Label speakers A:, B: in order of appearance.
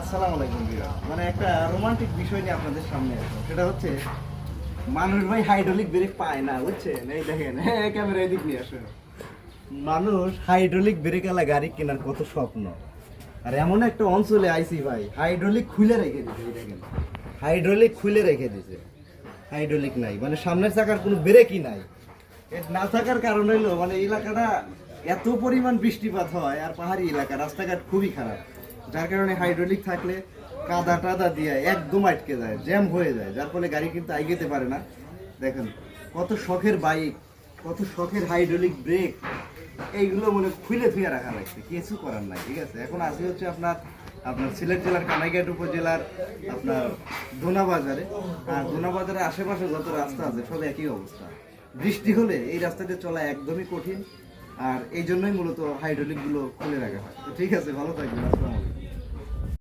A: আসসালামু আলাইকুম বিরাট মানে একটা রোমান্টিক বিষয় নিয়ে আপনাদের সামনে আসব। সেটা হচ্ছে, মানুষ ভাই হাইড্রোলিক ব্রেক পায় না, বুঝছেন? এই দেখেন হ্যাঁ ক্যামেরা এদিক নিয়ে আসো মানুষ হাইড্রোলিক ব্রেক আলা গাড়ি কেনার কত স্বপ্ন। আর এমন একটা অঞ্চলে আইসি ভাই হাইড্রোলিক খুলে রেখে এই দেখেন। হাইড্রোলিক খুলে রেখে দিছে। হাইড্রোলিক নাই মানে সামনের চাকার কোনো ব্রেকই নাই। না থাকার কারণ হলো মানে এলাকাটা এত পরিমাণ বৃষ্টিপাত হয়, আর পাহাড়ি এলাকা, রাস্তাঘাট খুবই খারাপ। যার কারণে হাইড্রোলিক থাকলে কাদা টাদা দিয়ে একদম আটকে যায় জ্যাম হয়ে যায়। যার ফলে গাড়ি কিন্তু আইগেতে পারে না। দেখেন, কত শখের বাইক কত শখের হাইড্রোলিক ব্রেক এইগুলো মানে খুলে ধুয়ে রাখা লাগছে। কিছু করার নাই, ঠিক আছে? এখন আসি হচ্ছে আপনার আপনার সিলেট জেলার কানাইঘাট উপজেলার আপনার দোনাবাজারে। আর দোনাবাজারের আশেপাশে যত রাস্তা আছে, সব একই অবস্থা। বৃষ্টি হলে এই রাস্তাতে চলা একদমই কঠিন। আর এই জন্যই মূলত হাইড্রোলিকগুলো খুলে রাখা হয়। ঠিক আছে, ভালো থাকবেন। আসসালামু।